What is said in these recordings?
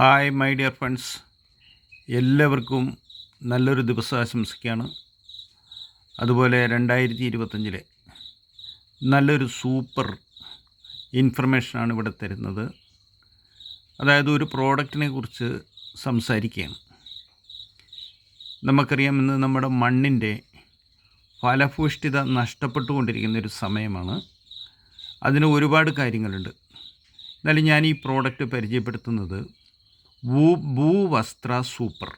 Hi my dear friends. എല്ലാവർക്കും നല്ലൊരു ദിവസം ആശംസിക്കുകയാണ്. അതുപോലെ രണ്ടായിരത്തി ഇരുപത്തഞ്ചിലെ നല്ലൊരു സൂപ്പർ ഇൻഫർമേഷനാണ് ഇവിടെ തരുന്നത്. അതായത് ഒരു പ്രോഡക്റ്റിനെ കുറിച്ച് സംസാരിക്കുകയാണ്. നമുക്കറിയാം ഇന്ന് നമ്മുടെ മണ്ണിന്റെ ഫലഭൂഷ്ഠിത നഷ്ടപ്പെട്ടുകൊണ്ടിരിക്കുന്ന ഒരു സമയമാണ്. അതിന് ഒരുപാട് കാര്യങ്ങളുണ്ട്. എന്നാലും ഞാൻ ഈ പ്രോഡക്റ്റ് പരിചയപ്പെടുത്തുന്നത് ഭൂ ഭൂവസ്ത്ര സൂപ്പർ.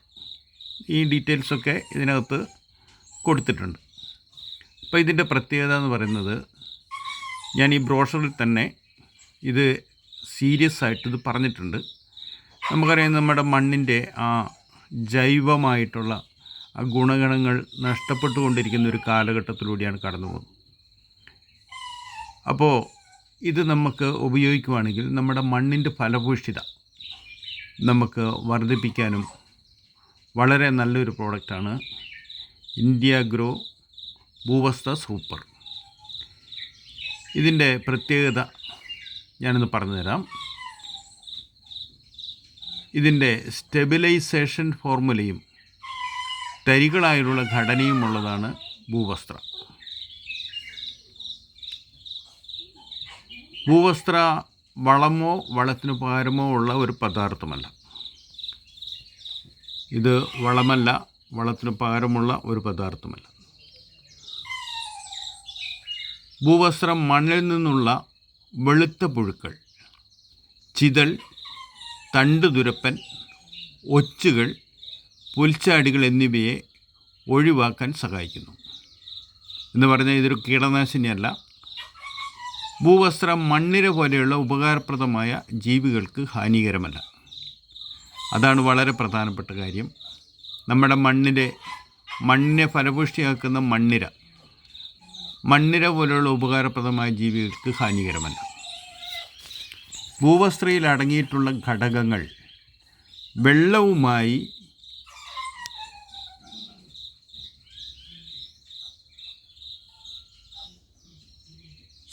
ഈ ഡീറ്റെയിൽസൊക്കെ ഇതിനകത്ത് കൊടുത്തിട്ടുണ്ട്. അപ്പോൾ ഇതിന്റെ പ്രത്യേകത എന്ന് പറയുന്നത് ഞാൻ ഈ ബ്രോഷറിൽ തന്നെ ഇത് സീരിയസ് ആയിട്ട് ഇത് പറഞ്ഞിട്ടുണ്ട്. നമുക്കറിയാം നമ്മുടെ മണ്ണിന്റെ ആ ജൈവമായിട്ടുള്ള ആ ഗുണഗണങ്ങൾ നഷ്ടപ്പെട്ടുകൊണ്ടിരിക്കുന്ന ഒരു കാലഘട്ടത്തിലൂടെയാണ് കടന്നു പോകുന്നത്. അപ്പോൾ ഇത് നമുക്ക് ഉപയോഗിക്കുവാണെങ്കിൽ നമ്മുടെ മണ്ണിന്റെ ഫലഭൂഷ്ഠിത നമുക്ക് വർദ്ധിപ്പിക്കാനും വളരെ നല്ലൊരു പ്രോഡക്റ്റാണ് ഇന്ത്യ ഗ്രോ ഭൂവസ്ത സൂപ്പർ. ഇതിന്റെ പ്രത്യേകത ഞാനിന്ന് പറഞ്ഞുതരാം. ഇതിന്റെ സ്റ്റെബിലൈസേഷൻ ഫോർമുലയും തരികളായുള്ള ഘടനയുമുള്ളതാണ് ഭൂവസ്ത്ര. ഭൂവസ്ത്ര വളമോ വളത്തിന് പകരമോ ഉള്ള ഒരു പദാർത്ഥമല്ല. ഇത് വളമല്ല വളത്തിന് പകരമുള്ള ഒരു പദാർത്ഥമല്ല. ഭൂവസ്ത്രം മണ്ണിൽ നിന്നുള്ള വെളുത്ത പുഴുക്കൾ ചിതൽ തണ്ടുതുരപ്പൻ ഒച്ചുകൾ പുൽച്ചാടികൾ എന്നിവയെ ഒഴിവാക്കാൻ സഹായിക്കുന്നു. എന്ന് പറഞ്ഞാൽ ഇതൊരു കീടനാശിനിയല്ല ഭൂവസ്ത്രം മണ്ണിര പോലെയുള്ള ഉപകാരപ്രദമായ ജീവികൾക്ക് ഹാനികരമല്ല. അതാണ് വളരെ പ്രധാനപ്പെട്ട കാര്യം. നമ്മുടെ മണ്ണിന്റെ മണ്ണിനെ ഫലപുഷ്ടിയാക്കുന്ന മണ്ണിര മണ്ണിര പോലെയുള്ള ഉപകാരപ്രദമായ ജീവികൾക്ക് ഹാനികരമല്ല. ഭൂവസ്ത്രയിൽ അടങ്ങിയിട്ടുള്ള ഘടകങ്ങൾ വെള്ളവുമായി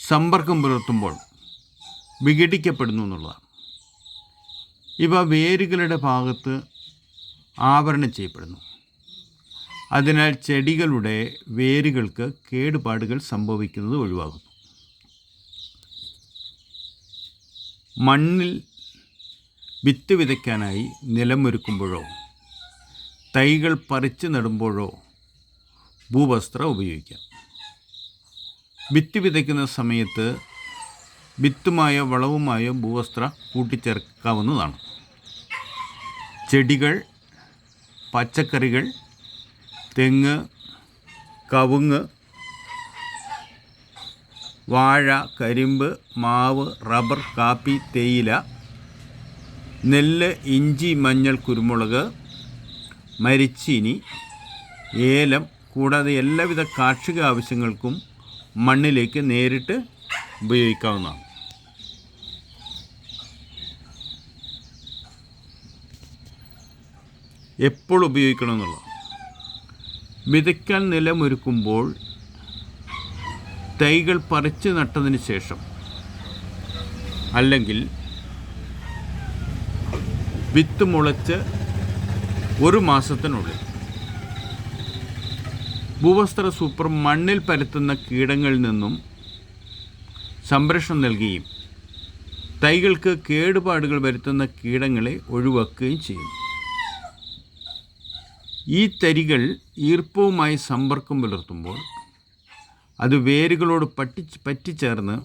സമ്പർക്കം പുലർത്തുമ്പോൾ വിഘടിക്കപ്പെടുന്നു എന്നുള്ളതാണ്. ഇവ വേരുകളുടെ ഭാഗത്ത് ആവരണം ചെയ്യപ്പെടുന്നു. അതിനാൽ ചെടികളുടെ വേരുകൾക്ക് കേടുപാടുകൾ സംഭവിക്കുന്നത് ഒഴിവാകുന്നു. മണ്ണിൽ വിത്ത് വിതയ്ക്കാനായി നിലമൊരുക്കുമ്പോഴോ തൈകൾ പറിച്ചു നടുമ്പോഴോ ഭൂവസ്ത്രം ഉപയോഗിക്കാം. വിത്ത് വിതയ്ക്കുന്ന സമയത്ത് വിത്തുമായോ വളവുമായോ ഭൂവസ്ത്ര കൂട്ടിച്ചേർക്കാവുന്നതാണ്. ചെടികൾ പച്ചക്കറികൾ തെങ്ങ് കവുങ്ങ് വാഴ കരിമ്പ് മാവ് റബ്ബർ കാപ്പി തേയില നെല്ല് ഇഞ്ചി മഞ്ഞൾ കുരുമുളക് മരിച്ചീനി ഏലം കൂടാതെ എല്ലാവിധ കാർഷിക ആവശ്യങ്ങൾക്കും മണ്ണിലേക്ക് നേരിട്ട് ഉപയോഗിക്കാവുന്നതാണ്. എപ്പോൾ ഉപയോഗിക്കണം എന്നുള്ളത് വിതയ്ക്കാൻ നിലമൊരുക്കുമ്പോൾ തൈകൾ പറിച്ച് നട്ടതിന് ശേഷം അല്ലെങ്കിൽ വിത്ത് മുളച്ച് ഒരു മാസത്തിനുള്ളിൽ ഭൂവസ്ത്ര സൂപ്പർ മണ്ണിൽ പരത്തുന്ന കീടങ്ങളിൽ നിന്നും സംരക്ഷണം നൽകുകയും തൈകൾക്ക് കേടുപാടുകൾ വരുത്തുന്ന കീടങ്ങളെ ഒഴിവാക്കുകയും ചെയ്യുന്നു. ഈ തരികൾ ഈർപ്പവുമായി സമ്പർക്കം പുലർത്തുമ്പോൾ അത് വേരുകളോട് പറ്റി പറ്റിച്ചേർന്ന്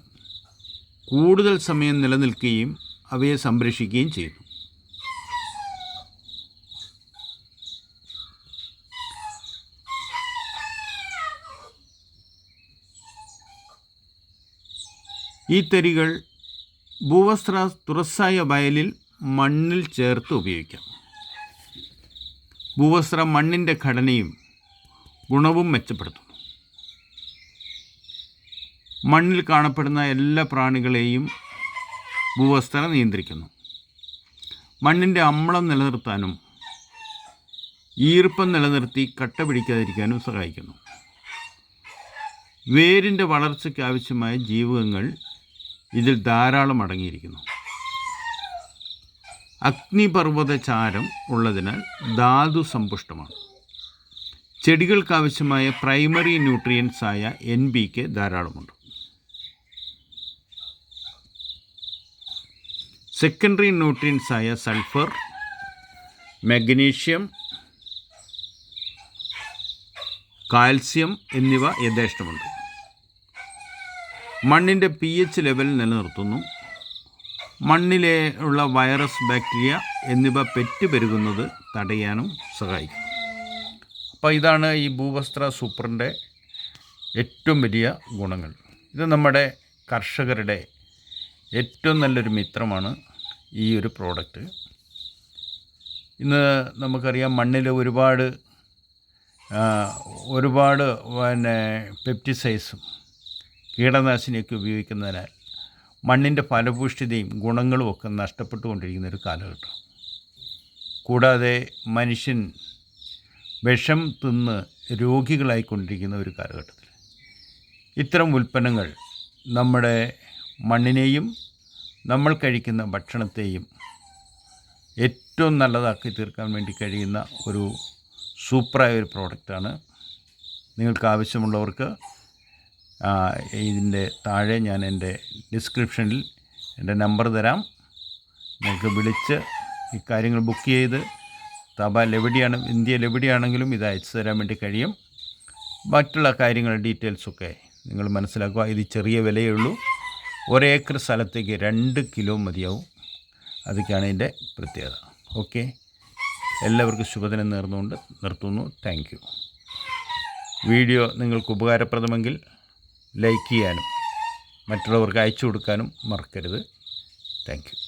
കൂടുതൽ സമയം നിലനിൽക്കുകയും അവയെ സംരക്ഷിക്കുകയും ചെയ്യുന്നു. ഈ തരികൾ ഭൂവസ്ത്ര തുറസ്സായ വയലിൽ മണ്ണിൽ ചേർത്ത് ഉപയോഗിക്കാം. ഭൂവസ്ത്ര മണ്ണിന്റെ ഘടനയും ഗുണവും മെച്ചപ്പെടുത്തുന്നു. മണ്ണിൽ കാണപ്പെടുന്ന എല്ലാ പ്രാണികളെയും ഭൂവസ്ത്ര നിയന്ത്രിക്കുന്നു. മണ്ണിന്റെ അമ്ലം നിലനിർത്താനും ഈർപ്പം നിലനിർത്തി കട്ട പിടിക്കാതിരിക്കാനും സഹായിക്കുന്നു. വേരിന്റെ വളർച്ചയ്ക്ക് ആവശ്യമായ ജീവകങ്ങൾ ഇതിൽ ധാരാളം അടങ്ങിയിരിക്കുന്നു. അഗ്നിപർവത ചാരം ഉള്ളതിനാൽ ധാതു സമ്പുഷ്ടമാണ്. ചെടികൾക്കാവശ്യമായ പ്രൈമറി ന്യൂട്രിയൻസ് ആയ എൻ ബി കെ ധാരാളമുണ്ട്. സെക്കൻഡറി ന്യൂട്രിയൻസ് ആയ സൾഫർ മഗ്നീഷ്യം കാൽസ്യം എന്നിവ യഥേഷ്ടമുണ്ട്. മണ്ണിന്റെ പി എച്ച് ലെവൽ നിലനിർത്തുന്നു. മണ്ണിലെ ഉള്ള വൈറസ് ബാക്ടീരിയ എന്നിവ പെറ്റുപെരുകുന്നത് തടയാനും സഹായിക്കും. അപ്പോൾ ഇതാണ് ഈ ഭൂവസ്ത്ര സൂപ്പറിന്റെ ഏറ്റവും വലിയ ഗുണങ്ങൾ. ഇത് നമ്മുടെ കർഷകരുടെ ഏറ്റവും നല്ലൊരു മിത്രമാണ് ഈ ഒരു പ്രോഡക്റ്റ് ഇന്ന് നമുക്കറിയാം മണ്ണിൽ ഒരുപാട് ഒരുപാട് പിന്നെ പെപ്റ്റിസൈഡ്സും കീടനാശിനിയൊക്കെ ഉപയോഗിക്കുന്നതിനാൽ മണ്ണിന്റെ ഫലഭൂഷ്ഠിതയും ഗുണങ്ങളും ഒക്കെ നഷ്ടപ്പെട്ടുകൊണ്ടിരിക്കുന്ന ഒരു കാലഘട്ടം. കൂടാതെ മനുഷ്യൻ വിഷം തിന്ന് രോഗികളായിക്കൊണ്ടിരിക്കുന്ന ഒരു കാലഘട്ടത്തിൽ. ഇത്തരം ഉൽപ്പന്നങ്ങൾ നമ്മുടെ മണ്ണിനെയും നമ്മൾ കഴിക്കുന്ന ഭക്ഷണത്തെയും ഏറ്റവും നല്ലതാക്കി തീർക്കാൻ വേണ്ടി കഴിയുന്ന ഒരു സൂപ്പറായ ഒരു പ്രോഡക്റ്റാണ്. നിങ്ങൾക്ക് ആവശ്യമുള്ളവർക്ക് ഇതിന്റെ താഴെ ഞാൻ എന്റെ ഡിസ്ക്രിപ്ഷനിൽ എന്റെ നമ്പർ തരാം. നിങ്ങൾക്ക് വിളിച്ച് ഇക്കാര്യങ്ങൾ കാര്യങ്ങൾ ബുക്ക് ചെയ്ത് തപാൽ എവിടെയാണ് ഇന്ത്യയിൽ എവിടെയാണെങ്കിലും ഇത് അയച്ചു തരാൻ വേണ്ടി കഴിയും. മറ്റുള്ള കാര്യങ്ങൾ ഡീറ്റെയിൽസൊക്കെ നിങ്ങൾ മനസ്സിലാക്കുക. ഇത് ചെറിയ വിലയേ ഉള്ളൂ. ഒരേക്കർ സ്ഥലത്തേക്ക് രണ്ട് കിലോ മതിയാവും. അതൊക്കെയാണ് ഇതിന്റെ പ്രത്യേകത. ഓക്കെ? എല്ലാവർക്കും ശുഭദിനം നേർന്നുകൊണ്ട് നിർത്തുന്നു. താങ്ക് വീഡിയോ നിങ്ങൾക്ക് ഉപകാരപ്രദമെങ്കിൽ ലൈക്ക് ചെയ്യാനും മറ്റുള്ളവർക്ക് അയച്ചു കൊടുക്കാനും മറക്കരുത്. താങ്ക്